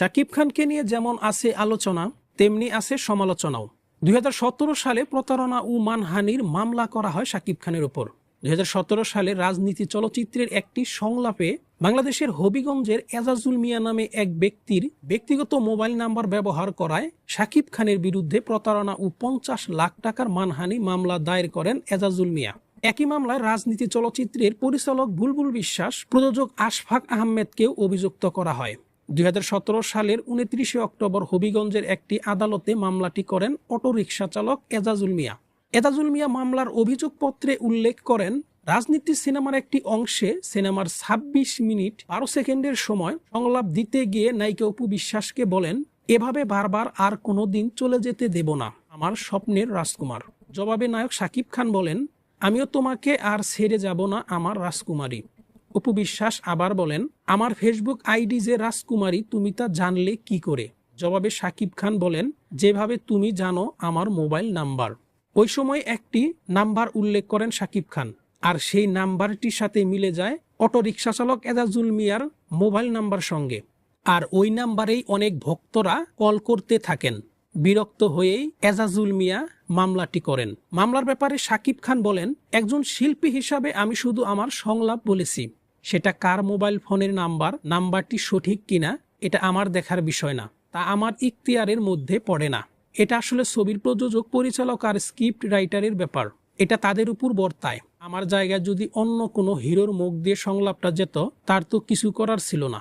শাকিব খানকে নিয়ে যেমন আছে আলোচনা, তেমনি আছে সমালোচনাও। দুই হাজার সতেরো সালে প্রতারণা ও মানহানির মামলা করা হয় শাকিব খানের উপর দুই সালে রাজনীতি চলচ্চিত্রের একটি সংলাপে বাংলাদেশের হবিগঞ্জের এজাজুল মিয়া নামে এক ব্যক্তির ব্যক্তিগত মোবাইল নাম্বার ব্যবহার করায় শাকিব খানের বিরুদ্ধে প্রতারণা ও পঞ্চাশ লাখ টাকার মানহানি মামলা দায়ের করেন এজাজুল মিয়া। একই মামলায় রাজনীতি চলচ্চিত্রের পরিচালক বুলবুল বিশ্বাস, প্রযোজক আশফাক আহমেদকেও অভিযুক্ত করা হয়। দুই হাজার সতেরো সালের উনত্রিশে অক্টোবর হবিগঞ্জের একটি আদালতে মামলাটি করেন অটোরিকশা চালক এজাজুল মিয়া। এজাজুল মিয়া মামলার অভিযোগপত্রে উল্লেখ করেন, রাজনীতি সিনেমার একটি অংশে সিনেমার ২৬ মিনিট বারো সেকেন্ডের সময় সংলাপ দিতে গিয়ে নায়িকা অপু বিশ্বাসকে বলেন, এভাবে বারবার আর কোনো দিন চলে যেতে দেব না, আমার স্বপ্নের রাজকুমার। জবাবে নায়ক সাকিব খান বলেন, আমিও তোমাকে আর ছেড়ে যাব না, আমার রাজকুমারী। অপু বিশ্বাস আবার বলেন, আমার ফেসবুক আইডি যে রাজকুমারী, তুমি তা জানলে কি করে? জবাবে সাকিব খান বলেন, যেভাবে তুমি জানো, আমার মোবাইল নাম্বার। ওই সময় একটি নাম্বার উল্লেখ করেন সাকিব খান, আর সেই নাম্বারটির সাথে মিলে যায় অটোরিকশা চালক এজাজুল মিয়ার মোবাইল নাম্বার সঙ্গে। আর ওই নাম্বারেই অনেক ভক্তরা কল করতে থাকেন। বিরক্ত হয়েই এজাজুল মিয়া মামলাটি করেন। মামলার ব্যাপারে সাকিব খান বলেন, একজন শিল্পী হিসাবে আমি শুধু আমার সংলাপ বলেছি। সেটা কার মোবাইল ফোনের নাম্বার, নাম্বারটি সঠিক কিনা, এটা আমার দেখার বিষয় না, তা আমার ইখতিয়ারের মধ্যে পড়ে না। এটা আসলে ছবির প্রযোজক, পরিচালক আর স্ক্রিপ্ট রাইটারের ব্যাপার। এটা তাদের উপর বর্তায়। আমার জায়গায় যদি অন্য কোনো হিরোর মুখ দিয়ে সংলাপটা যেত, তার তো কিছু করার ছিল না।